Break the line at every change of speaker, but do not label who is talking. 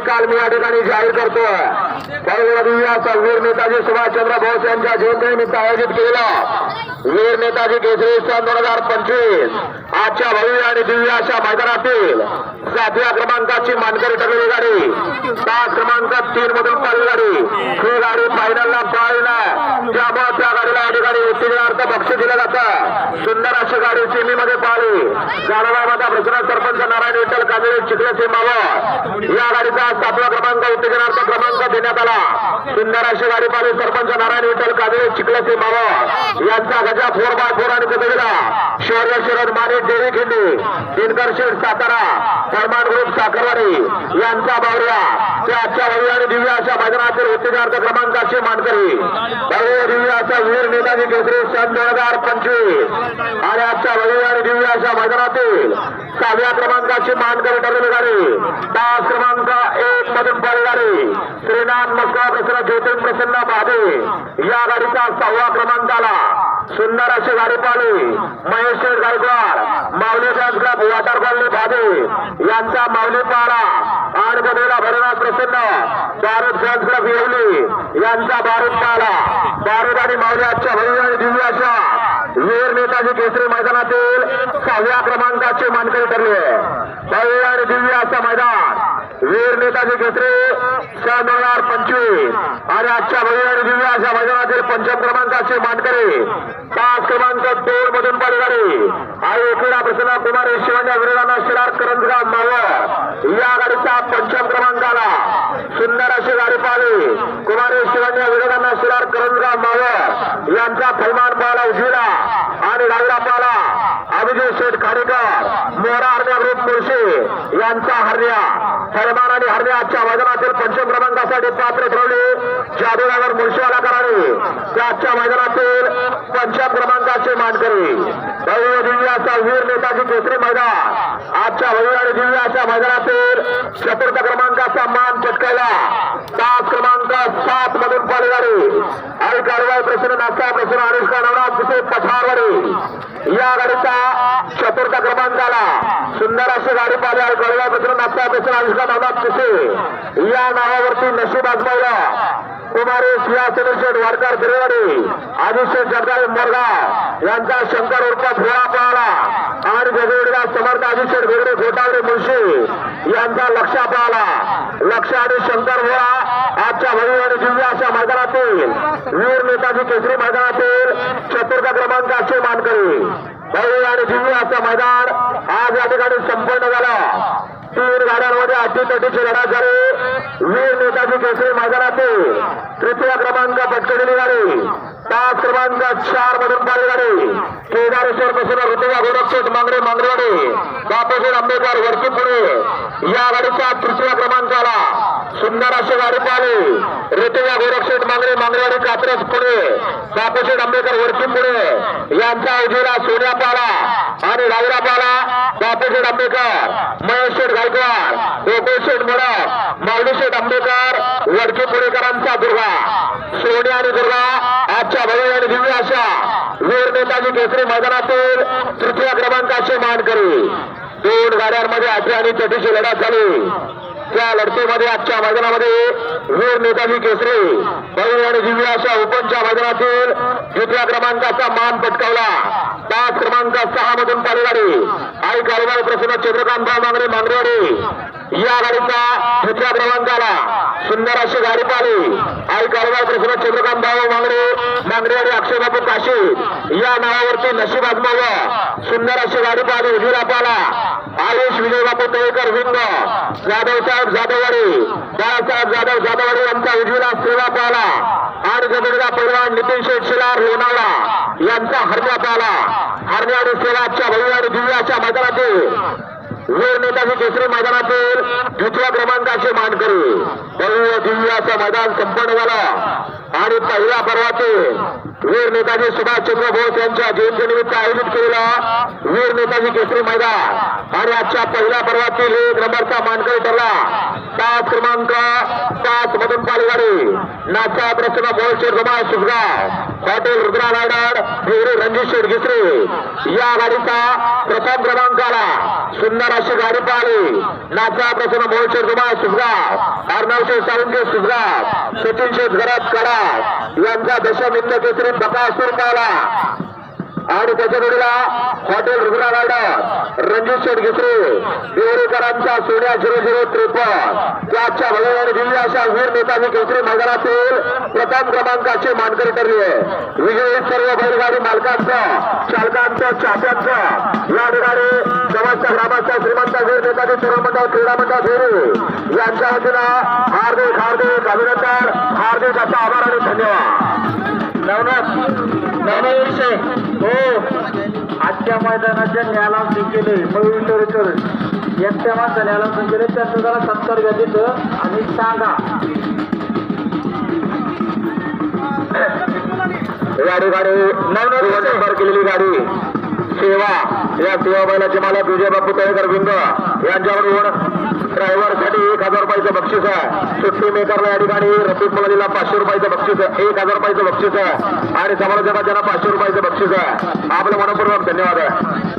निकाल मी या ठिकाणी जाहीर करतोय. परवीर नेताजी सुभाषचंद्र बोस यांच्या जयंतीनिमित्त आयोजित केलेला वीर नेताजी केसरी सन दोन हजार पंचवीस. आजच्या भव्य आणि दिव्य अशा मैदानातील सातव्या क्रमांकाची मानकरी ठरलेली गाडी. तास क्रमांक तीन मधून पाहिली गाडी. ही गाडी फायनलला पाळली नाही त्यामुळे त्या गाडीला या ठिकाणी उत्तेजनार्थ बक्षीस दिलं जातं. सुंदर अशी गाडी सेमीमध्ये पाहिली गाडवामध्ये प्रसन्न सरपंच नारायण विठ्ठल कांदळे चिखले सीमावर या गाडीचा सातवा क्रमांक उत्तेजनार्थ क्रमांक देण्यात आला. सुंदर अशी गाडी पाहिली सरपंच नारायण विठ्ठल कांदळे चिखले सीमावर यांचा गजा फोर बाय फोर आणि कदगडा शौर्य शरद माने डेरी खिंडी. दिनकर शेठ सातारा फरमान ग्रुप साखरवाडी यांचा बावऱ्या ते आजच्या भव्य आणि दिव्य अशा मैदानातील उत्तेजार्थ क्रमांकाचे मानकरी. भव्य दिव्य असा वीर नेताजी केसरी सन दोन हजार पंचवीस. आणि आजच्या भव्य आणि दिव्य अशा मैदानातील सहाव्या क्रमांकाची मानकरी ठरवली गाडी. तास क्रमांक मधून बळणारे श्रीनाथ मस्का प्रसन्न ज्योतिन प्रसन्न बाधे या गाडीचा सहावा क्रमांक आला. सुंदर अशी गाडी पाहिली Mahesh Gaikwad. Mauli club water colony Bhade यांचा माऊली पारा. आणि बदला भरणार प्रसन्न बारूद फॅन्स क्लब येवली. यांचा बारूद पाला बारूद आणि माऊली आजच्या भव्य आणि दिव्य अशा. वीर नेताजी केसरी मैदानातील सहाव्या क्रमांकाचे मानकरी ठरले. भव्य आणि दिव्य असं मैदान. वीर नेताजी केसरी सन दोन हजार पंचवीस. आणि आजच्या भव्य आणि दिव्य अशा मैदानातील पंचम क्रमांकाचे मानकरी. पाच क्रमांक दोन मधून पालगाडी आणि एकविरा प्रसन्न कुमार शिवान्या विरोधांना शिरार करंजगाव मावळ. या गाडीचा पंचम क्रमांकाला सुंदर अशी गाडी पाहिली. कुमारी शिवान्या विरोधांना शिरार करंजगाव मावळ. यांचा फैमान पाहायला उजिरा आणि डावीला पाहिला अभिजित शेठ खाडेकर मोहरा हरण्या ग्रुप मुळशी यांचा हरण्या. सलमान आणि हरण्याच्या मैदानातील पंचम क्रमांकासाठी पात्र ठरवले जादूनगर मुळशीवाला करावे आजच्या मैदानातील पंचम क्रमांकाचे मानकरी. भव्य दिव्य वीर नेताजी केसरी मैदान. आजच्या भव्य आणि दिव्य मैदानातील चतुर्थ क्रमांकाचा मान पटकायला तास क्रमांक सात मधून पालगाडी आणि कारवाई प्रश्न नाश्ता प्रश्न अनुष्का नवनाथ पठारवाडी? या गाडीचा चतुर्थ क्रमांकाला सुंदर अशी गाडी पाहिली. आणि कारवाई प्रसन्न नाश्ता अनुष्का नवनाथ तिथे या नावावरती नशीब आजमावलं. कुमारी सिंहासन शेठ वाडकर गिरेवाडी आदिशेठ जगदाळे मोरगाव यांचा शंकर उर्फा भोळा पाहला आणि जगवेडीला समर्थ आदिशेठ वेगळे घोटावडे मुळशी यांचा लक्ष पाहला लक्ष आणि शंकर भोळा आजच्या भव्य आणि दिव्य अशा मैदानातील वीर नेताजी केसरी मैदानातील चतुर्थ क्रमांकाचे मानकरी. भव्य आणि दिव्य असं मैदान आज या ठिकाणी संपन्न झालं. तीन गाड्यांमध्ये अटीतटीची लढा झाली. वीर नेताजी केसरी मैदानातील तृतीय क्रमांक पटकलेली गाडी पाच क्रमांक चार मधून पाहिली गाडी केदारेश्वर बसून ऋतुजा गोरक्षेत मांगरे मांगरेवाडी. बापूजी आंबेडकर वरती पुणे या गाडीचा तृतीय क्रमांकाला सुंदर अशी गाडी पाहिली. ऋतुजा गोरक्षेत मांगरे मांगरेवाडी कात्रज पुणे बापूजी आंबेडकर वरती पुणे यांचा उजेडा सोन्या पाला आणि रावरा पाला बापूजी आंबेडकर. महेश शेठ गायकवाड गोकुळ शेठ मोडक माऊली शेठ आंबेडकर वडकी पुणेकरांचा दुर्गा. सोन्या आणि दुर्गा आजच्या भव्य आणि दिव्य अशा वीर नेताजी केसरी मैदानातील तृतीय क्रमांकाचे मानकरी. दोन गाड्यांमध्ये आठवी आणि चटीची लढत झाली. त्या लढतीमध्ये आजच्या मैदानामध्ये वीर नेताजी केसरी भव्य आणि दिव्य अशा ओपनच्या मैदानातील द्वितीय क्रमांकाचा मान पटकावला. पाच क्रमांक सहा मधून पालगाडी आई कारवाई प्रसन्न चंद्रकांत मांगरे मांगरेवाडी. या गाडीचा द्वितीय क्रमांकाला सुंदर अशी गाडी पाहिली. आई कारवाई प्रसन्न चंद्रकांत भाऊ मांगरे मांगरेवाडी अक्षयबाबू काशी या नावावरती नशीब आजमावलं सुंदर अशी गाडी पाहिली उजिरा पाला आयुष विजयबापू तळेकर विंग जाधव साहेब जाधववाडी. बाळासाहेब जाधव जाधववाडी यांचा उजवीला सेवा पाला आणि गदगडा पैलवान नितीन शेठ शिलार लोणावळा यांचा हरण्या पाहला. हरण्या आणि सेवाच्या भव्य आणि दिव्य मैदानातील. वीर नेताजी केसरी मैदानातील द्वितीय क्रमांकाचे मानकरी. भव्य दिव्याचं मैदान संपन्न झालं. आणि पहिल्या पर्वाचे वीर नेताजी सुभाषचंद्र बोस यांच्या जयंतीनिमित्त आयोजित केलेला वीर नेताजी केसरी मैदान. आणि आजच्या पहिल्या पर्वातील एक नंबरचा मानकरी ठरला. पाच क्रमांक पाच मधून पालगाडी नाचा प्रसन्न बोलशेर धुमाळ सुसगाव हॉटेल रुद्रा रायडाड हिवरे रणजित शेठ गिसरे. या गाडीचा प्रथम क्रमांक आला. सुंदर अशी गाडी पाहिली. नाचा प्रसन्न बोलशेर धुमाळ सुसगाव अर्णवशे सावंगे सुसगाव सचिन शेठ घरात कडा यांचा दशमिंद केसरी बकासूर पाहिला आणि त्याच्या जोडीला हॉटेल रुग्णा रायडर रणजित शेठ घेतले देवरेकरांचा सोन्या झिरो झिरो त्रेपन्न. त्याच्या भगवान आणि दिल्ली अशा वीर नेताजी केसरी मैदानातील प्रथम क्रमांकाचे मानकरी ठरले. विजयी सर्व बैलगाडी मालकांचं चालकांचं चाप्यांचं वीर तरुण मंडळ क्रीडा मंडळ फेरी. यांच्या वतीनं हार्दिक हार्दिक अभिनंदन हार्दिक असा आभार आणि धन्यवाद. नवनाथ विषय.
हो आजच्या मैदानाच्या न्यायाला केले पवित्र एकट्या माणसं न्यायाला केले त्यांचं जरा सत्कार घ्या आणि सांगा.
गाडी गाडी. नवनवीन नंबर केलेली गाडी. सेवा. या सेवा बैलाचे मालक विजय बापू तळेकर बिंग यांच्याकडून ड्रायव्हरसाठी एक हजार रुपयाचं बक्षीस आहे. सुट्टी मेकरला या ठिकाणी रफिक मुलाजीला पाचशे रुपयाचं बक्षीस आहे. एक हजार रुपयाचं बक्षीस आहे. आणि समालोचकांना पाचशे रुपयाचं बक्षीस आहे. आपलं मनपूर्वक धन्यवाद आहे.